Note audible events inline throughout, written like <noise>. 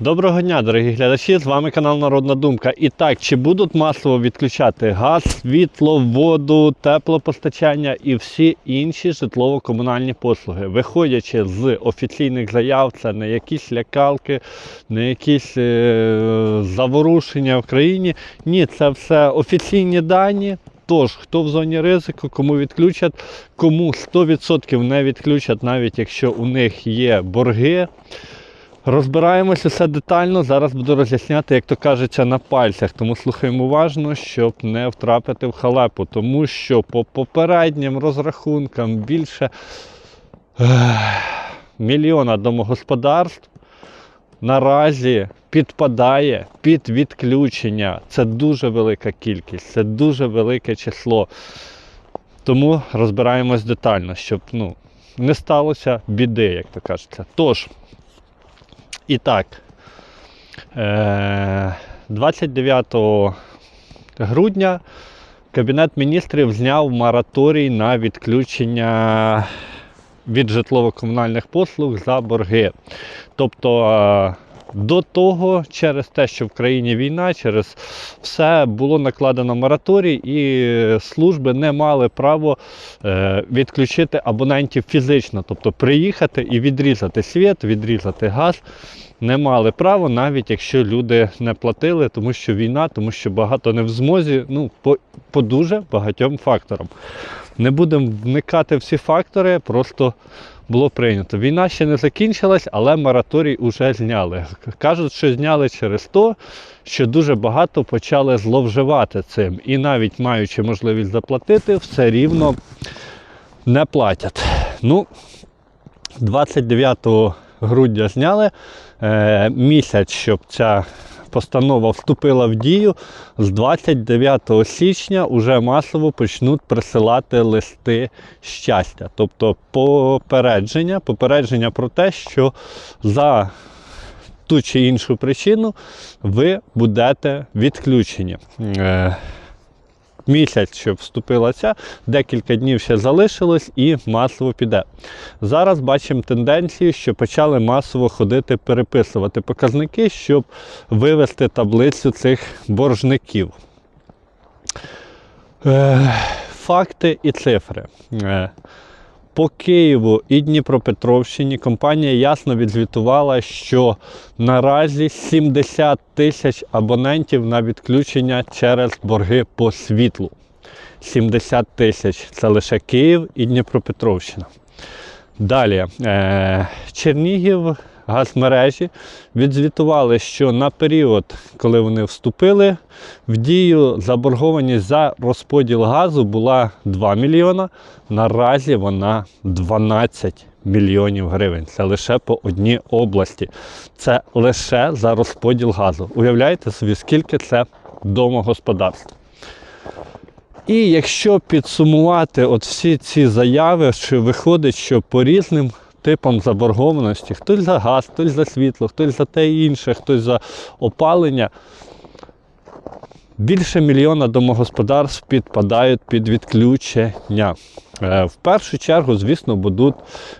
Доброго дня, дорогі глядачі! З вами канал Народна Думка. І так, чи будуть масово відключати газ, світло, воду, теплопостачання і всі інші житлово-комунальні послуги, виходячи з офіційних заяв, це не якісь лякалки, не якісь е- заворушення в країні. Ні, це все офіційні дані. Тож, хто в зоні ризику, кому відключать, кому 100% не відключать, навіть якщо у них є борги. Розбираємося все детально. Зараз буду роз'ясняти, як то кажеться, на пальцях. Тому слухаємо уважно, щоб не втрапити в халепу. Тому що по попереднім розрахункам більше ех, мільйона домогосподарств наразі підпадає під відключення. Це дуже велика кількість, це дуже велике число. Тому розбираємось детально, щоб ну, не сталося біди, як то кажеться. Тож. І так, е, 29 грудня Кабінет міністрів зняв мораторій на відключення від житлово-комунальних послуг за борги. Тобто е, до того, через те, що в країні війна, через все було накладено мораторій, і служби не мали право е, відключити абонентів фізично, тобто приїхати і відрізати світ, відрізати газ. Не мали права, навіть якщо люди не платили, тому що війна, тому що багато не в змозі, ну, по, по дуже багатьом факторам. Не будемо вникати всі фактори, просто було прийнято. Війна ще не закінчилась, але мораторій вже зняли. Кажуть, що зняли через те, що дуже багато почали зловживати цим. І навіть маючи можливість заплатити, все рівно не платять. Ну, 29 грудня зняли е, місяць, щоб ця постанова вступила в дію. З 29 січня вже масово почнуть присилати листи щастя. Тобто попередження, попередження про те, що за ту чи іншу причину ви будете відключені. Е, Місяць, щоб вступила ця, декілька днів ще залишилось і масово піде. Зараз бачимо тенденцію, що почали масово ходити переписувати показники, щоб вивести таблицю цих боржників. Е, Факти і цифри. По Києву і Дніпропетровщині компанія ясно відзвітувала, що наразі 70 тисяч абонентів на відключення через борги по світлу. 70 тисяч це лише Київ і Дніпропетровщина. Далі, е, Чернігів газмережі відзвітували, що на період, коли вони вступили в дію, заборгованість за розподіл газу була 2 мільйона. Наразі вона 12 мільйонів гривень. Це лише по одній області. Це лише за розподіл газу. Уявляєте собі, скільки це домогосподарств. І якщо підсумувати от всі ці заяви, що виходить, що по різним типам заборгованості, хтось за газ, хтось за світло, хтось за те і інше, хтось за опалення, більше мільйона домогосподарств підпадають під відключення. Е, В першу чергу, звісно, будуть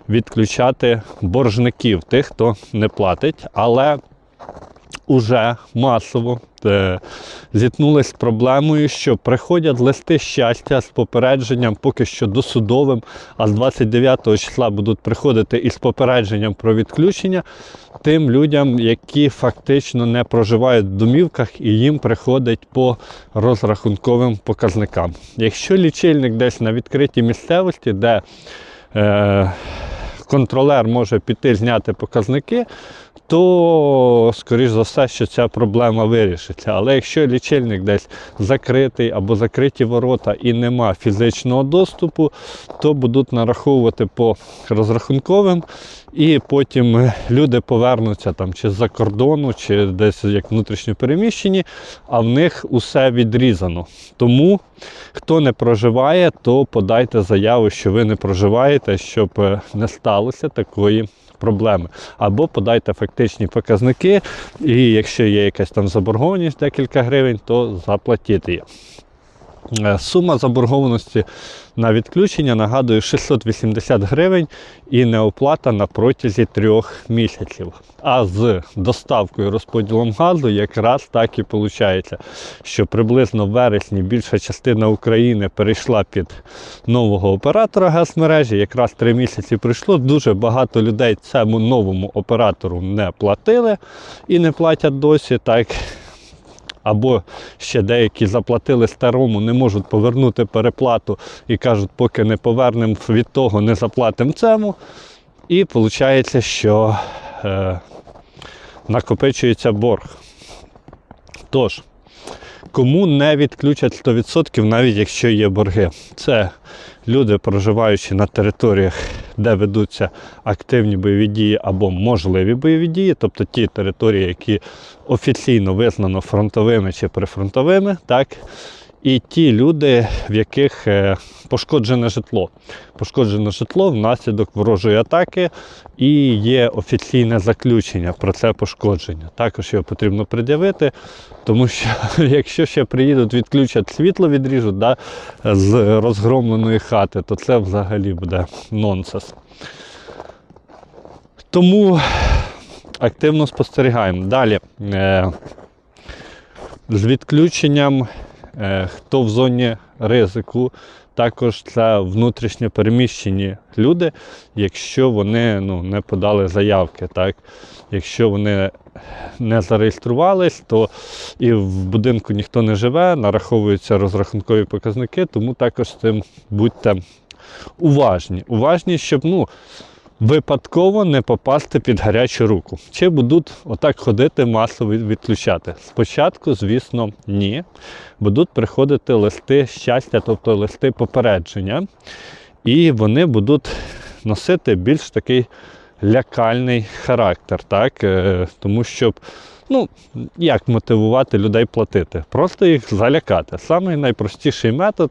відключати боржників, тих, хто не платить, але уже масово е, зіткнулися з проблемою, що приходять листи щастя з попередженням поки що досудовим, а з 29 числа будуть приходити із попередженням про відключення тим людям, які фактично не проживають в домівках і їм приходить по розрахунковим показникам. Якщо лічильник десь на відкритій місцевості, де е, контролер може піти зняти показники, то, скоріш за все, що ця проблема вирішиться. Але якщо лічильник десь закритий або закриті ворота і нема фізичного доступу, то будуть нараховувати по розрахунковим, і потім е, люди повернуться там чи з-за кордону, чи десь як внутрішньо переміщені, а в них усе відрізано. Тому хто не проживає, то подайте заяву, що ви не проживаєте, щоб е, не сталося такої проблеми. Або подайте фактичні показники, і якщо є якась там заборгованість декілька гривень, то заплатіть її. Е, Сума заборгованості на відключення нагадую 680 гривень і неоплата на протязі трьох місяців. А з доставкою розподілом газу якраз так і виходить, що приблизно в вересні більша частина України перейшла під нового оператора газмережі. Якраз три місяці пройшло. Дуже багато людей цьому новому оператору не платили і не платять досі. Так або ще деякі заплатили старому, не можуть повернути переплату і кажуть, поки не повернемо від того, не заплатимо цьому. І виходить, що е, накопичується борг. Тож, кому не відключать 100%, навіть якщо є борги, це люди, проживаючи на територіях, де ведуться активні бойові дії або можливі бойові дії, тобто ті території, які офіційно визнано фронтовими чи прифронтовими, так, і ті люди, в яких е, пошкоджене житло. Пошкоджене житло внаслідок ворожої атаки і є офіційне заключення про це пошкодження. Також його потрібно пред'явити, тому що <laughs> якщо ще приїдуть, відключать світло, відріжуть да, з розгромленої хати, то це взагалі буде нонсенс. Тому активно спостерігаємо. Далі. Е, з відключенням, хто в зоні ризику, також це внутрішньо переміщені люди, якщо вони ну, не подали заявки. Так? Якщо вони не зареєструвались, то і в будинку ніхто не живе, нараховуються розрахункові показники, тому також з цим будьте уважні. Уважні, щоб ну, випадково не попасти під гарячу руку. Чи будуть отак ходити масово відключати? Спочатку, звісно, ні. Будуть приходити листи щастя, тобто листи попередження, і вони будуть носити більш такий лякальний характер, так? Е, тому щоб. Ну, як мотивувати людей платити? Просто їх залякати. Самий найпростіший метод,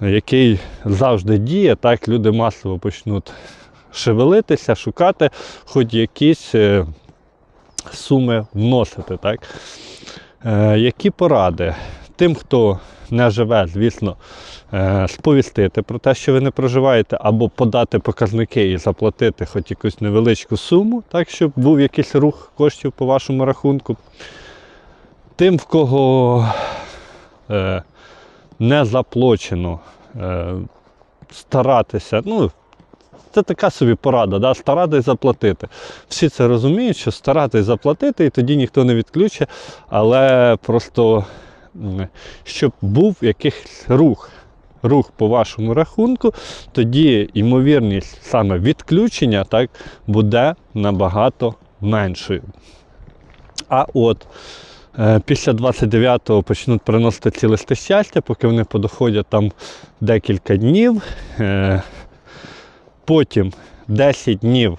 який завжди діє, так люди масово почнуть шевелитися, шукати, хоч якісь е, суми вносити. Так? Е, які поради? Тим, хто не живе, звісно, е, сповістити про те, що ви не проживаєте, або подати показники і заплатити хоч якусь невеличку суму, так, щоб був якийсь рух коштів по вашому рахунку. Тим, в кого не заплачено, старатися, ну, це така собі порада, да? старатись заплатити. Всі це розуміють, що старатись заплатити, і тоді ніхто не відключить, але просто щоб був якийсь рух. Рух по вашому рахунку, тоді ймовірність саме відключення так, буде набагато меншою. А от е, після 29-го почнуть приносити ці листи щастя, поки вони подоходять там декілька днів. Е, потім 10 днів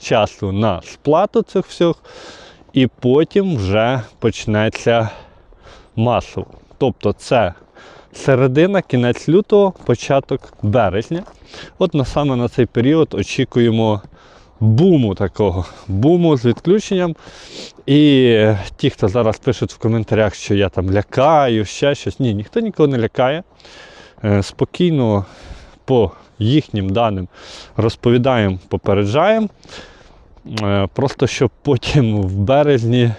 часу на сплату цих всіх, і потім вже почнеться масово. Тобто це середина, кінець лютого, початок березня. От на саме на цей період очікуємо буму такого, буму з відключенням. І ті, хто зараз пишуть в коментарях, що я там лякаю, ще щось. Ні, ніхто нікого не лякає. Е, Спокійно по їхнім даним розповідаємо, попереджаємо. Е, Просто щоб потім в березні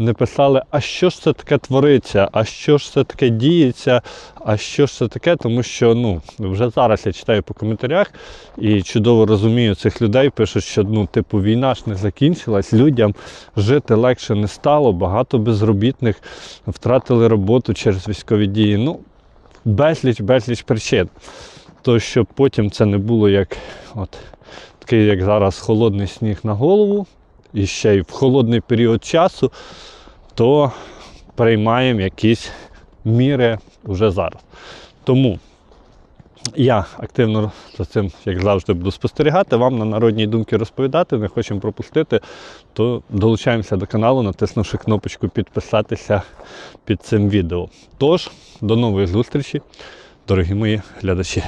не писали, а що ж це таке твориться, а що ж це таке діється, а що ж це таке, тому що ну, вже зараз я читаю по коментарях і чудово розумію цих людей, пишуть, що ну, типу, війна ж не закінчилась, людям жити легше не стало, багато безробітних втратили роботу через військові дії. Ну, безліч, безліч причин. То щоб потім це не було як от, такий, як зараз, холодний сніг на голову, і ще й в холодний період часу, то приймаємо якісь міри вже зараз. Тому я активно за цим, як завжди, буду спостерігати, вам на народні думки розповідати, не хочемо пропустити, то долучаємося до каналу, натиснувши кнопочку підписатися під цим відео. Тож, до нової зустрічі, дорогі мої глядачі.